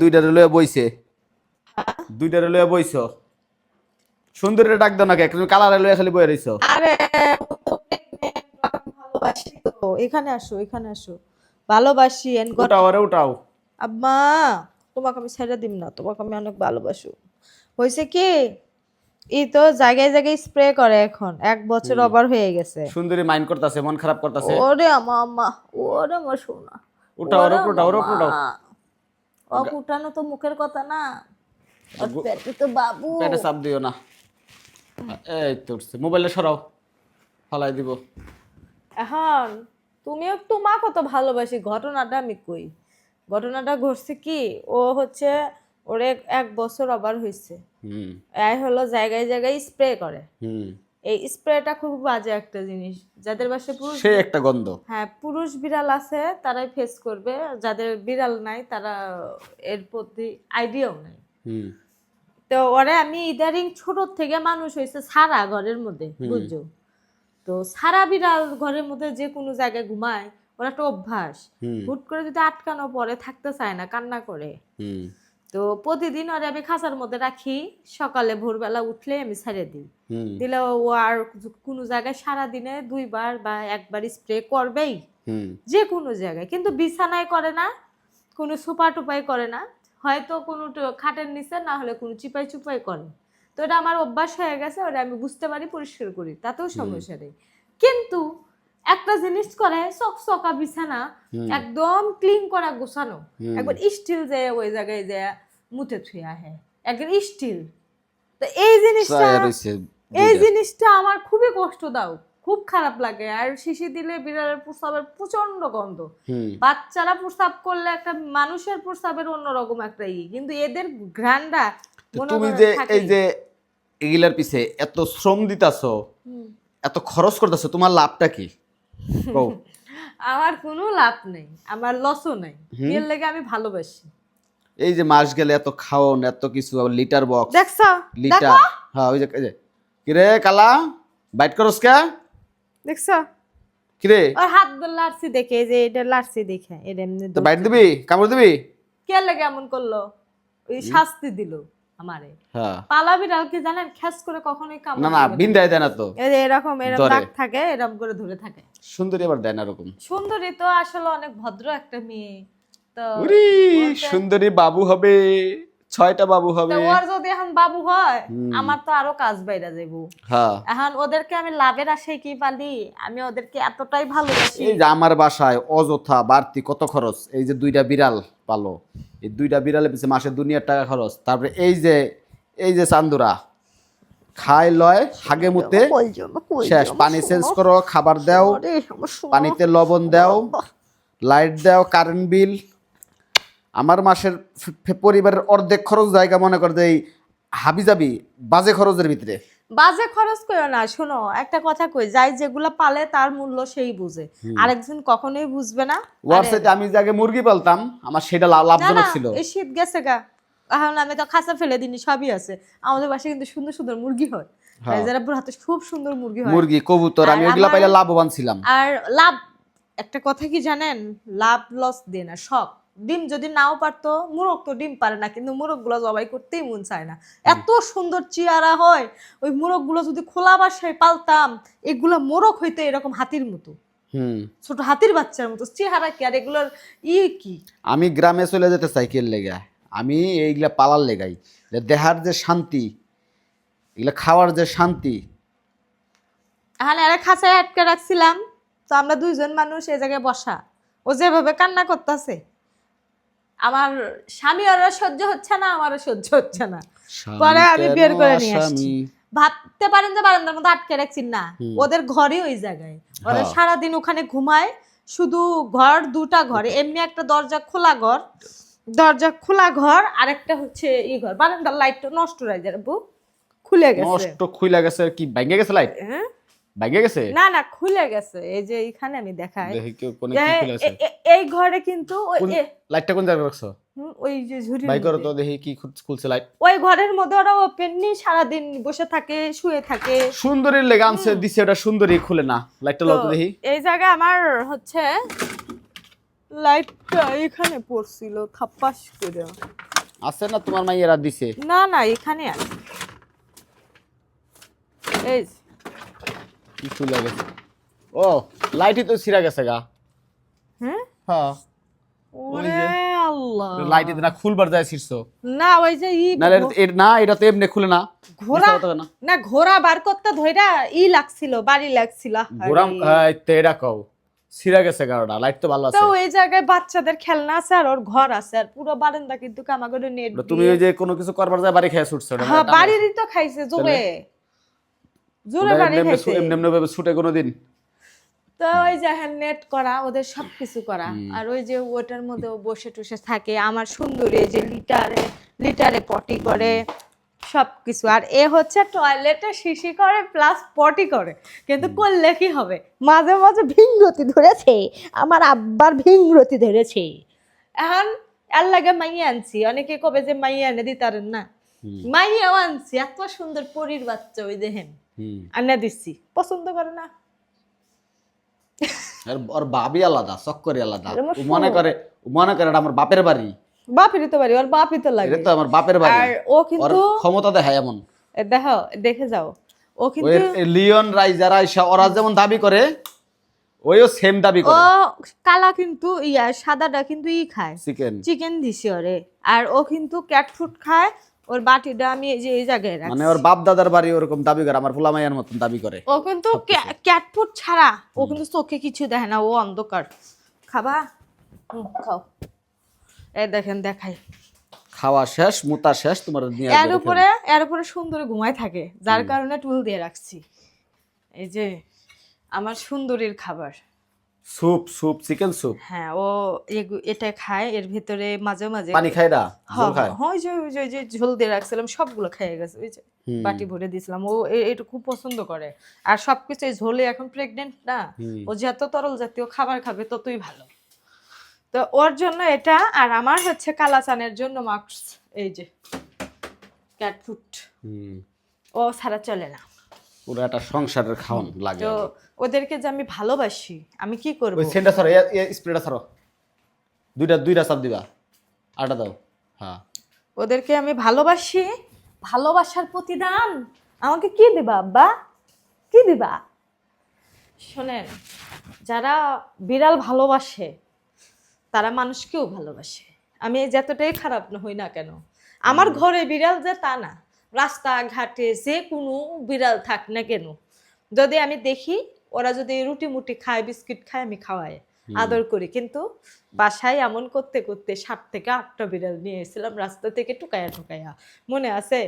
দুইটা লয়ে বইছে। দুইটা লয়ে বইছ। সুন্দরী ডাক দাও নাকি? তুমি কালারে লয়ে খালি বয়ে রইছো। আরে ভালোবাসি তো। এখানে আসো এখানে আসো। ভালোবাসি God- উঠাও আরে উঠাও। আম্মা তোমাকে আমি ছেড়ে দিম না। তোমাকে আমি অনেক ভালোবাসো। হয়েছে কি? এই তো জায়গায় জায়গায় স্প্রে করে এখন। এক বছর ওভার হয়ে গেছে। সুন্দরী মাইন্ড করতেছে মন খারাপ করতেছে। ওরে আমা আম্মা ওরে আমার সোনা। উঠাও ওরে উঠাও ওরে উঠাও। ও কুটানো তো মুখের কথা না। পেটে তো বাবু। পেটে চাপ দিও না। এই তো উঠছে মোবাইলে সরাও। ফালাই দিব। এখন তুমিও তোমাকে তো ভালোবাসি। ঘটনাটা আমি কই। ঘটনাটা ঘটছে কি? ও হচ্ছে ওর এক- বছর আবার হয়েছে হুম। এই হলো জায়গায় জায়গায় স্প্রে করে। হুম। এই স্প্রেটা খুব বাজে একটা জিনিস। যাদের বাসায় পুরুষ সেই একটা গন্ধ। হ্যাঁ পুরুষ বিড়াল আছে তারাই ফেস করবে। যাদের বিড়াল নাই তারা এর প্রতি আইডিয়াও নাই। তো ওরে আমি ইদারিং ছোট থেকে মানুষ হয়েছে সারা ঘরের মধ্যে বুঝছ? তো সারা বিড়াল ঘরের মধ্যে যে কোনো জায়গায় ঘুমায় ওরা একটা অভ্যাস। হুট করে যদি আটকানো পরে থাকতে চায় না কান্না করে। হুম। তো প্রতিদিন ওরে আমি খাঁচার মধ্যে রাখি সকালে ভোরবেলা উঠলে আমি ছেড়ে দিই। দিলে ও আর কোনো জায়গায় সারা দিনে দুইবার বা একবার স্প্রে করবেই। যে কোনো জায়গায় কিন্তু বিছানায় করে না কোনো সোপা টুপাই করে না। হয়তো কোনো খাটের নিচে না হলে কোনো চিপাই চুপাই করে। তো এটা আমার অভ্যাস হয়ে গেছে ওটা আমি বুঝতে পারি পরিষ্কার করি তাতেও সমস্যা নেই। কিন্তু একটা জিনিস করে চকচকা বিছানা একদম ক্লিন করা গোছানো। একবার স্টিল যে ওই জায়গায় যে মুতে থুয়ে আহে একবার স্টিল তো এই জিনিসটা এই জিনিসটা আমার খুবই কষ্ট দাও খুব খারাপ লাগে। আর শিশি দিলে বিড়ালের প্রস্রাবের প্রচণ্ড গন্ধ। বাচ্চারা প্রস্রাব করলে একটা মানুষের প্রস্রাবের অন্যরকম একটা ই। কিন্তু এদের ঘ্রাণটা তুমি যে এই যে এগুলার পিছে এত শ্রম দিতাছো এত খরচ করতেছো তোমার লাভটা কি? কও। আমার কোনো লাভ নেই আমার লসও নেই। এর লেগে আমি ভালোবাসি। এই যে মাস গেলে এত খাওন এত কিছু লিটার বক্স দেখছ? লিটার হ্যাঁ ওই যে কিরে কালা? বাইট করস কে? দেখছ? কিরে? আর হাত ধরে লাড়ছি দেখে যে এটা লাড়ছি দেখে এটা এমনি তো বাইট দিবি? কামড় দিবি? কে লেগে এমন করল? ওই শাস্তি দিল। আমারে। হ্যাঁ। পালা বিড়াল কি জানেন খ্যাস করে কখনোই কামড় না না বিন্দায় দেয় না তো। এই যে এরকম এরকম দাগ থাকে এরকম করে ধরে থাকে। সুন্দরী আবার দেয় না এরকম। সুন্দরী তো আসলে অনেক ভদ্র একটা মেয়ে তো উরি সুন্দরী বাবু হবে ছয়টা বাবু হবে। ওর যদি এখন বাবু হয় আমার তো আরও কাজ বাইরা যাইব। হ্যাঁ। এখন ওদেরকে আমি লাভের আশায় কি পালি? আমি ওদেরকে এতটাই ভালোবাসি। এই যে আমার বাসায় অযথা বাড়তি কত খরচ? এই যে দুইটা বিড়াল। পালো। এই দুইটা বিড়ালের পিছনে মাসে দুনিয়ার টাকা খরচ। তারপরে এই যে এই যে চান্দুরা খায় লয় হাগে মুতে শেষ পানি চেঞ্জ করো খাবার দাও পানিতে লবণ দাও লাইট দাও কারেন্ট বিল। আমার মাসের পরিবারের অর্ধেক খরচ জায়গা মনে করে যে এই হাবি যাবি বাজে খরচের ভিতরে। বাজে খরচ করো না শোনো একটা কথা কই যাই যেগুলা পালে তার মূল্য সেই বুঝে। আরেকজন কখনোই বুঝবে না ওয়ার আমি যে আগে মুরগি পালতাম আমার সেটা লাভজনক ছিল। এই শীত গেছে গা। এখন আমি তো খাঁচা ফেলে দিনি সবই আছে। আমাদের বাসায় কিন্তু সুন্দর সুন্দর মুরগি হয়। হ্যাঁ। যারা হাতে খুব সুন্দর মুরগি হয়। মুরগি কবুতর আমি ওগুলা পাইলে লাভবান ছিলাম। আর লাভ একটা কথা কি জানেন? লাভ লস দিয়ে না শখ। ডিম যদি নাও পারতো মুরগ তো ডিম পারে না কিন্তু মুরগগুলো জবাই করতেই মন চায় না। এত সুন্দর চেয়ারা হয় ওই মুরগগুলো যদি খোলা বাসায় পালতাম এগুলো মোরগ হইতে এরকম হাতির মতো। হুম। ছোট হাতির বাচ্চার মতো চেহারা কি আর এগুলোর ই কি? আমি গ্রামে চলে যেতে সাইকেল লেগা? আমি এইগুলা পালার লেগাই। দেহার যে শান্তি এগুলা খাওয়ার যে শান্তি। এখানে আরে খাঁচায় আটকে রাখছিলাম তো আমরা দুইজন মানুষ এই জায়গায় বসা। ও যেভাবে কান্না করতেছে। আমার স্বামী ওরা সহ্য হচ্ছে না আমারও সহ্য হচ্ছে না। পরে আমি বের করে নিয়ে আসছি। ভাবতে পারেন যে বারান্দার মধ্যে আটকে রাখছি না। ওদের ঘরে ওই জায়গায়। ওরা হ্যাঁ। সারাদিন ওখানে ঘুমায় শুধু ঘর দুটা ঘরে এমনি একটা দরজা খোলা ঘর। দরজা খোলা ঘর আরেকটা হচ্ছে ই ঘর। বারান্দার লাইটটা নষ্ট হয়ে যায় বউ। খুলে গেছে। নষ্ট খুইলা গেছে কি ভাঙ্গে গেছে লাইট হ্যাঁ? গেছে? না না খুলে গেছে। এই যে এখানে আমি দেখাই। দেখি কেউ কোনে কি খুলে এ- এই ঘরে কিন্তু লাইটটা কোন জায়গায় রাখছো? ওই যে ঝুড়ি ভাই করো তো দেখি কি খুলছে লাইট। ওই ঘরের মধ্যে ওরা নিয়ে সারাদিন বসে থাকে শুয়ে থাকে। সুন্দরীর লেগে আনছে দিছে ওটা সুন্দরী খুলে না। লাইটটা তো দেখি। এই জায়গায় আমার হচ্ছে লাইটটা এখানে পড়ছিল থাপ্পাস করে। আছে না তোমার মাইয়েরা দিছে? না না এখানে আছে। এই কিছু লাগে ও লাইটই তো ছিঁড়া গেছে গা। হ্যাঁ? হ্যাঁ। লাইটই না খুলবার যায় ছিঁড়ছো। না ওই যে ই না না এটা তো এমনি খুলে না। ঘোড়া না। ঘোড়া বার করতে ধইরা ই লাগছিল বাড়ি লাগছিল। এটা কও। ছিঁড়া গেছে লাইট তো ভালো আছে। তো ওই জায়গায় বাচ্চাদের খেলনা আছে আর ওর ঘর আছে আর পুরো বারান্দা কিন্তু কামাগরে নেট তুমি ওই যে কোনো কিছু করবার যায় বাড়ি খেয়ে ছুটছো হ্যাঁ মানে বাড়িরই তো খাইছে জোরে। জোরে ওটা বাড়ি এমনি এমনি খাইছে। এমনি এমনি ভাবে ছুটে কোনোদিন। তো ওই যে নেট করা ওদের সব কিছু করা আর ওই যে ওটার মধ্যে বসে টসে থাকে। আমার সুন্দরী এই যে লিটারে লিটারে পটি করে সব কিছু আর এ হচ্ছে টয়লেটে শিশি করে প্লাস পটি করে। কিন্তু করলে কি হবে? মাঝে মাঝে ভিংরতি ধরেছে। আমার আব্বার ভিংরতি ধরেছে। এখন এর লাগে মাইয়া আনছি। অনেকে কবে যে মাইয়া এনে দিতারেন না। মাইয়াও আনছি। এত সুন্দর পরির বাচ্চা ওই দেখেন আনে দিচ্ছি। পছন্দ করে না। ওর বাবই আলাদা চক্করি আলাদা। মনে করে মনে করে এটা আমার বাপের বাড়ি। বাপেরই তো বাড়ি ওর বাপই তো লাগে। এটা তো আমার বাপের বাড়ি। আর ও কিন্তু ক্ষমতা দেখায় এমন। দেখো দেখে যাও। ও কিন্তু লিওন রাই যারা ওরা যেমন দাবি করে ওইও সেম দাবি ও কালা কিন্তু ইয়া সাদাটা কিন্তু ই খায়। চিকেন চিকেন দিছি ওরে। আর ও কিন্তু ক্যাট ফুড খায় ওর বাটিটা আমি এই যে এই জায়গায় রাখছি। মানে ওর বাপ দাদার বাড়ি ওরকম দাবি করে আমার ফুলামাইয়ার মতন দাবি করে। ও কিন্তু ক্যাটফুড ছাড়া ও কিন্তু চোখে কিছু দেখে না ও অন্ধকার। খাবা? খাও। এই দেখেন দেখাই। খাওয়া শেষ মুতা শেষ তোমার এর উপরে এর উপরে সুন্দরী ঘুমায় থাকে যার কারণে টুল দিয়ে রাখছি। এই যে আমার সুন্দরীর খাবার। Soup soup chicken soup. হ্যাঁ ও এটা খায় এর ভিতরে মাঝে মাঝে পানি খায় না? হ্যাঁ, খায়? হ্যাঁ, ওই যে ওই যে যে ঝোল দিয়ে রাখছিলাম সবগুলো খেয়ে গেছে ওই যে। বাটি ভরে দিয়েছিলাম। ও এটা খুব পছন্দ করে। আর সবকিছু এই ঝোলে এখন প্রেগনেন্ট না ও যত তরল জাতীয় খাবার খাবে ততই ভালো। তো ওর জন্য এটা আর আমার হচ্ছে কালাচানের জন্য মাস্ক এই যে ক্যাট ফুড ও ছাড়া চলে না। পুরো একটা সংসারের খাওয়ান লাগে তো ওদেরকে যে আমি ভালোবাসি আমি কি করব? ওই সেন্টার সরো স্প্রেটা সরো দুইটা দুইটা চাপ দিবা। আটা দাও। হ্যাঁ। ওদেরকে আমি ভালোবাসি ভালোবাসার প্রতিদান আমাকে কি দিবা আব্বা? কি দিবা? শোনেন যারা বিড়াল ভালোবাসে তারা মানুষকেও ভালোবাসে। আমি যতটাই খারাপ হই না কেন? আমার ঘরে বিড়াল যে তা না। রাস্তাঘাটে যে কোনো বিড়াল থাক না কেন যদি আমি দেখি ওরা যদি রুটি মুটি খায় বিস্কিট খায় আমি খাওয়াই আদর করি। কিন্তু বাসায় এমন করতে করতে সাত থেকে আটটা বিড়াল নিয়ে এসেছিলাম রাস্তা থেকে টুকায়া টুকায়া। মনে আছে?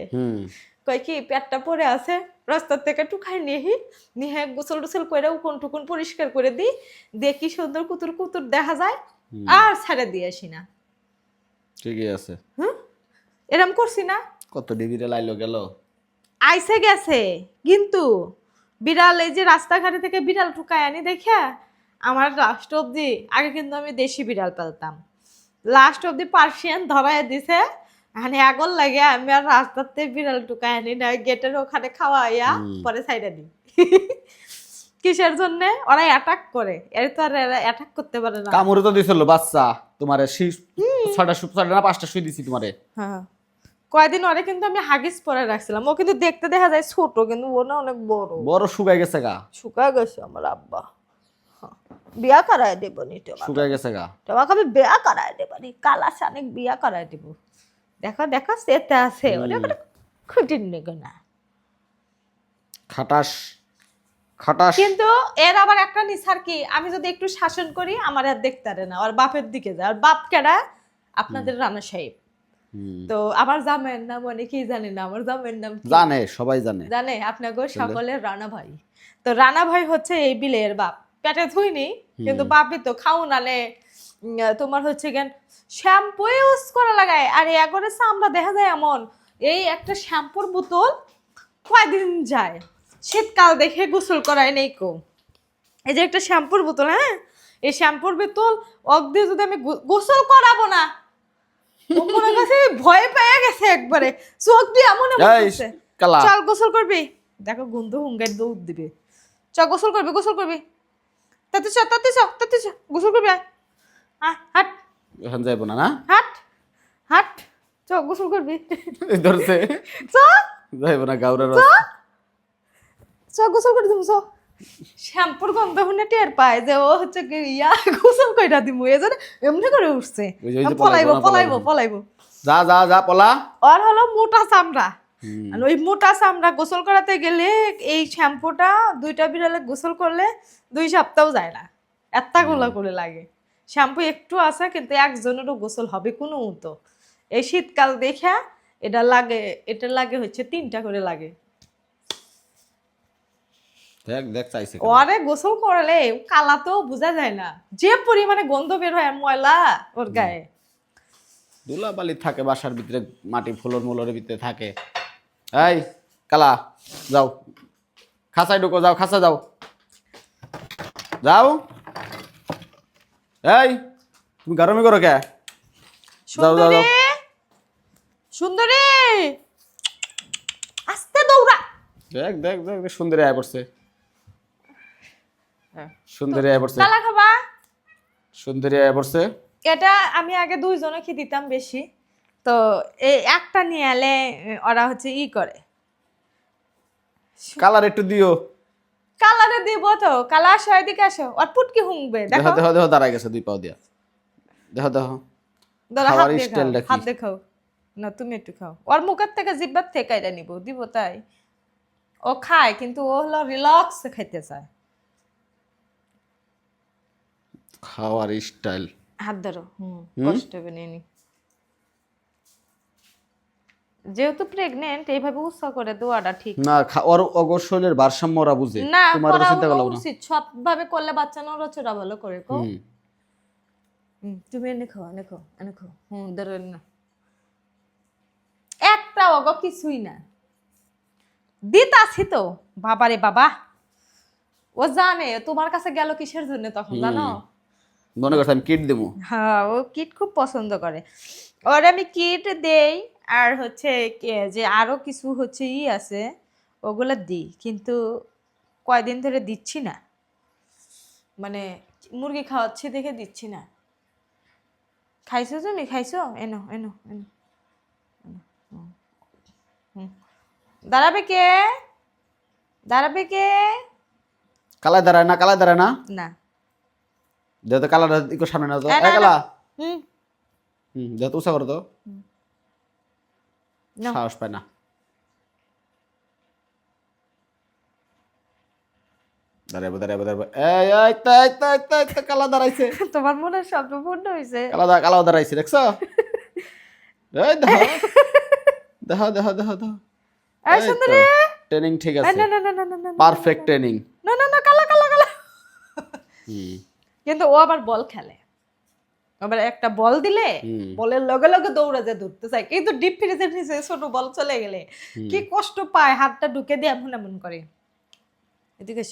কয় কি পেটটা পরে আছে? রাস্তার থেকে টুকাই নিহি নিহে গোসল টোসল করে উকুন টুকুন পরিষ্কার করে দিই। দেখি সুন্দর কুতুর কুতুর দেখা যায় আর ছেড়ে দিয়ে আসি না। ঠিকই আছে। এরম করছি না? কত ডিগ্রি লাইলো গেল? আইসে গেছে কিন্তু বিড়াল এই যে রাস্তাঘাটে থেকে বিড়াল ঠুকায় আনি দেখে আমার লাস্ট অবধি আগে কিন্তু আমি দেশি বিড়াল পালতাম। লাস্ট অবধি পার্সিয়ান ধরায় দিছে মানে আগল লাগে আমি আর রাস্তাতে বিড়াল টুকায় আনি না গেটের ওখানে খাওয়াইয়া পরে সাইডে দিই। কিসের জন্য? ওরা অ্যাটাক করে। এর তো আর অ্যাটাক করতে পারে না। কামড়ে তো দিছিল বাচ্চা। তোমারে শি- ছয়টা শু- ছয়টা না পাঁচটা শুই দিছি তোমারে। হ্যাঁ। কয়দিন ওরে কিন্তু আমি হাগিস পরে রাখছিলাম। ও কিন্তু দেখতে দেখা যায় ছোট কিন্তু ও না অনেক বড়। বড় শুকাই গেছে গা। শুকা গেছে আমার আব্বা। হ্যাঁ। বিয়া করায় দেব নি তোমাকে। শুকাই গেছে গা। তোমাকে আমি বিয়া করায় দেব নি। কালা সানেক বিয়া করায় দেব। দেখো দেখো সেতে আছে। ওরে খুঁটির নেগো না। খাটাস খাটাস। কিন্তু এর আবার একটা নিসার কি? আমি যদি একটু শাসন করি আমার আর দেখতে পারে না। আর বাপের দিকে যায়। আর বাপ কেডা? আপনাদের রানা সাহেব। তো আমার জামের নাম অনেকেই জানে না আমার জামের নাম জানে সবাই জানে। জানে? আপনাকে সকলের রানা ভাই। তো রানা ভাই হচ্ছে এই বিলের বাপ। পেটে থুইনি কিন্তু বাপই তো খাও নালে তোমার হচ্ছে কেন শ্যাম্পু ইউজ করা লাগায়। আর একবারে আমরা দেখা যায় এমন এই একটা শ্যাম্পুর বোতল কয়দিন যায়? শীতকাল দেখে গোসল করায় নেই কো। এই যে একটা শ্যাম্পুর বোতল হ্যাঁ? এই শ্যাম্পুর বোতল অগ দিয়ে যদি আমি গোসল করাবো না ও মনে করছে ভয় পেয়ে গেছে একবারে। চোখ দিয়ে এমন। কালা। চল গোসল করবি। দেখো গন্ধ হুঙ্গার দৌড় দিবে। চ গোসল করবি গোসল করবি। তাতে চ তাতে চ তাতে চ গোসল করবি আয়। হাট। এখন যাইব না না? হাট হাট। চ গোসল করবি। ধরছে। চ। যাইব না গাউরা রস চ গোসল করে দিমু চ। শ্যাম্পুর গন্ধ শুনে টের পায় যে ও হচ্ছে ইয়া গোসল কইরা দিমু এই জন্য এমনি করে উঠছে। পলাইবো পলাইবো পলাইবো। যা যা যা পলা। আর হলো মোটা চামড়া। ওই মোটা চামড়া গোসল করাতে গেলে এই শ্যাম্পুটা দুইটা বিড়ালে গোসল করলে দুই সপ্তাহ যায় না। একটা গোলা করে লাগে। শ্যাম্পু একটু আছে কিন্তু একজনেরও গোসল হবে কোনো মতো। এই শীতকাল দেখা এটা লাগে এটা লাগে হচ্ছে তিনটা করে লাগে। দেখ দেখ চাইছে। ওরে গোসল করলে কালা তো বোঝা যায় না। যে পরিমাণে গন্ধ বের হয় ময়লা ওর গায়ে। ধুলাবালি থাকে বাসার ভিতরে মাটি ফুলর মুলরের ভিতরে থাকে। এই কালা যাও। খাঁচায় ঢুকো যাও খাঁচা যাও। যাও। এই তুমি গরমই করো কে? যাও, যাও, সুন্দরী! সুন্দরী! আস্তে দৌড়া। দেখ দেখ দেখ দেখ, সুন্দরী আয় পড়ছে। সুন্দরী আয় পড়ছে। কালা খাবা। সুন্দরী আয় পড়ছে। এটা আমি আগে দুইজনকে দিতাম বেশি। তো এই একটা নিয়ে এলে ওরা হচ্ছে ই করে। কালার একটু দিও। কালারে দিব তো। কালা আসো এদিকে আসো। ওর পুটকি হুংবে দেখো। দেখো দেখো দাঁড়াই গেছে দুই পাও দিয়া। দেখো দেখো হাত দেখাও হাত দেখাও। না তুমি একটু খাও। ওর মুখের থেকে জিব্বার থেকে এটা নিব দিব তাই। ও খায় কিন্তু ও হলো রিল্যাক্স খাইতে চায়। খাওয়ার স্টাইল। হাত ধরো। হুম? কষ্ট হবে নিয়ে যেহেতু প্রেগনেন্ট এইভাবে উৎসাহ করে দেওয়াটা ঠিক। না ওর অগর ভারসাম্য ওরা বুঝে। না তোমার চিন্তা করলাম না। উচিত সবভাবে করলে বাচ্চা নড়াচড়া ভালো করে কো তুমি এনে খাও এনে খাও এনে খাও। হুম ধরো নাও। একটা অগ কিছুই না। দিতাছি তো। বাবারে বাবা। ও জানে তোমার কাছে গেল কিসের জন্য তখন জানো? মনে করছে আমি কিট দেবো। হ্যাঁ ও কিট খুব পছন্দ করে। ওর আমি কিট দেই আর হচ্ছে যে আরও কিছু হচ্ছে ই আছে ওগুলো দিই কিন্তু কয়দিন ধরে দিচ্ছি না। মানে মুরগি খাওয়াচ্ছি দেখে দিচ্ছি না। খাইছো তুমি? খাইছো? এনো এনো এনো। দাঁড়াবে কে? দাঁড়াবে কে? কালায় দাঁড়ায় না কালায় দাঁড়ায় না? না। যেহেতু কালার ইকো সামনে না তো। না, এই কালা? হুম। হুম যেহেতু উষা করো তো। নাও। সাহস পায় না। দাঁড়াবো দাঁড়াবো দাঁড়াবো এই এই তা এই তা এই তা, এই তা, কালা দাঁড়াইছে। তোমার মনে হয় স্বপ্ন পূর্ণ হয়েছে কালা দা কালাও দাঁড়াইছে দেখছ? এই দেখো দেখো দেখো দেখো দেখো এই সুন্দরী। ট্রেনিং ঠিক আছে। না না না না না না না পারফেক্ট ট্রেনিং না না না কালা কালা কালা। হুম। কিন্তু ও আবার বল খেলে। আবার একটা বল দিলে বলের লগে লগে দৌড়ে যে ধরতে চায়। কিন্তু ডিপ ফ্রিজের নিচে ছোট বল চলে গেলে কি কষ্ট পায় হাতটা ঢুকে দিয়ে এমন এমন করে। এদিকে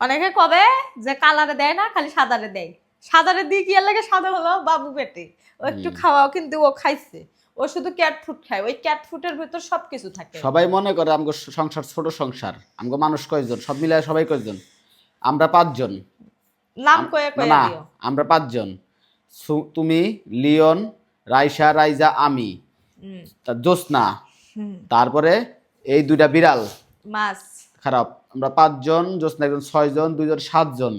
অনেকে কবে যে কালারে দেয় না খালি সাদারে দেয়। সাদারে দিয়ে কি লাগে? সাদা হলো বাবু পেটে। ও একটু খাওয়াও কিন্তু ও খাইছে। ও শুধু ক্যাট ফুড খায়। ওই ক্যাট ফুডের ভিতর সবকিছু থাকে। সবাই মনে করে আমগো সংসার ছোট সংসার। আমগো মানুষ কয়জন? সব মিলায় সবাই কয়জন? আমরা পাঁচজন। নাম কয়ে কয়ে না দিও আমরা পাঁচজন। তুমি লিওন রাইসা রাইজা আমি। হুম। তারপরে এই দুইটা বিড়াল। মাছ। খারাপ। আমরা পাঁচজন জ্যোৎস্না একজন ছয়জন দুইজন সাতজন।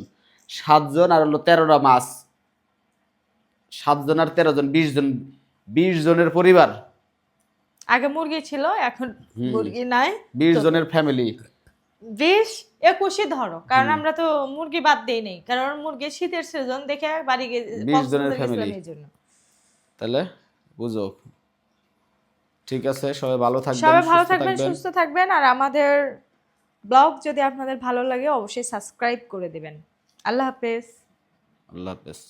সাতজন আর হলো তেরোটা মাছ। সাতজন আর তেরো জন বিশ জন বিশ জনের পরিবার। আগে মুরগি ছিল এখন মুরগি নাই। বিশ জনের ফ্যামিলি বিশ একুশই ধরো কারণ আমরা তো মুরগি বাদ দেই নেই। কারণ মুরগি শীতের সিজন দেখে বাড়ি বিশ জনের জন্য। তাহলে বুঝো। ঠিক আছে সবাই ভালো থাকবেন সবাই ভালো থাকবেন। সুস্থ থাকবেন। আর আমাদের ব্লগ যদি আপনাদের ভালো লাগে অবশ্যই সাবস্ক্রাইব করে দিবেন। আল্লাহ হাফেজ। আল্লাহ হাফেজ।